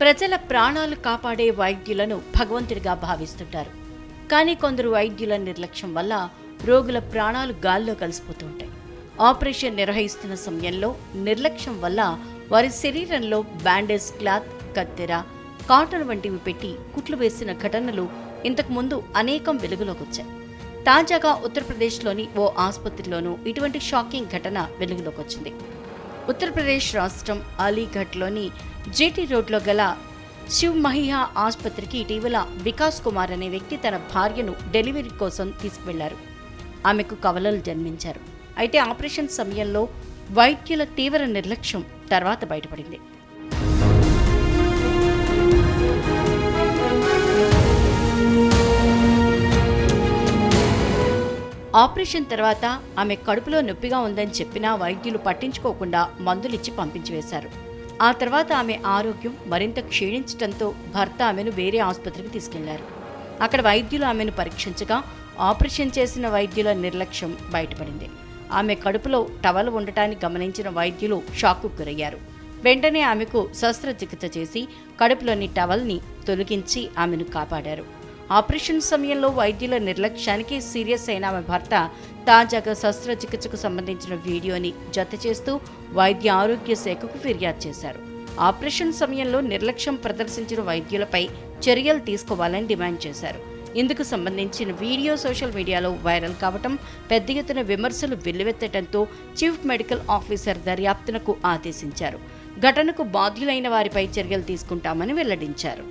ప్రజల ప్రాణాలు కాపాడే వైద్యులను భగవంతుడిగా భావిస్తుంటారు. కానీ కొందరు వైద్యుల నిర్లక్ష్యం వల్ల రోగుల ప్రాణాలు గాల్లో కలిసిపోతుంటాయి ఆపరేషన్ నిర్వహిస్తున్న సమయంలో నిర్లక్ష్యం వల్ల వారి శరీరంలో బ్యాండేజ్ క్లాత్ కత్తెర కాటన్ వంటివి పెట్టి కుట్లు వేసిన ఘటనలు ఇంతకుముందు అనేకం వెలుగులోకి వచ్చాయి. తాజాగా ఉత్తరప్రదేశ్లోని ఓ ఆసుపత్రిలోనూ ఇటువంటి షాకింగ్ ఘటన వెలుగులోకి వచ్చింది. ఉత్తరప్రదేశ్ రాష్ట్రం అలీఘడ్లోని జేటీ రోడ్లో గల శివ్ మహిహా ఆసుపత్రికి ఇటీవల వికాస్ కుమార్ అనే వ్యక్తి తన భార్యను డెలివరీ కోసం తీసుకువెళ్ళారు. ఆమెకు కవలలు జన్మించారు. అయితే ఆపరేషన్ సమయంలో వైద్యుల తీవ్ర నిర్లక్ష్యం తర్వాత బయటపడింది. ఆపరేషన్ తర్వాత ఆమె కడుపులో నొప్పిగా ఉందని చెప్పినా వైద్యులు పట్టించుకోకుండా మందులిచ్చి పంపించివేశారు. ఆ తర్వాత ఆమె ఆరోగ్యం మరింత క్షీణించడంతో భర్త ఆమెను వేరే ఆసుపత్రికి తీసుకెళ్ళారు. అక్కడ వైద్యులు ఆమెను పరీక్షించగా ఆపరేషన్ చేసిన వైద్యుల నిర్లక్ష్యం బయటపడింది. ఆమె కడుపులో టవల్ ఉండటాన్ని గమనించిన వైద్యులు షాక్కు గురయ్యారు. వెంటనే ఆమెకు శస్త్రచికిత్స చేసి కడుపులోని టవల్ని తొలగించి ఆమెను కాపాడారు. ఆపరేషన్ సమయంలో వైద్యుల నిర్లక్ష్యానికి సీరియస్ అయిన ఆమె భర్త తాజాగా శస్త్రచికిత్సకు సంబంధించిన వీడియోని జత చేస్తూ వైద్య ఆరోగ్య శాఖకు ఫిర్యాదు చేశారు. ఆపరేషన్ సమయంలో నిర్లక్ష్యం ప్రదర్శించిన వైద్యులపై చర్యలు తీసుకోవాలని డిమాండ్ చేశారు. ఇందుకు సంబంధించిన వీడియో సోషల్ మీడియాలో వైరల్ కావటం పెద్ద ఎత్తున విమర్శలు వెల్లువెత్తడంతో చీఫ్ మెడికల్ ఆఫీసర్ దర్యాప్తునకు ఆదేశించారు. ఘటనకు బాధ్యులైన వారిపై చర్యలు తీసుకుంటామని వెల్లడించారు.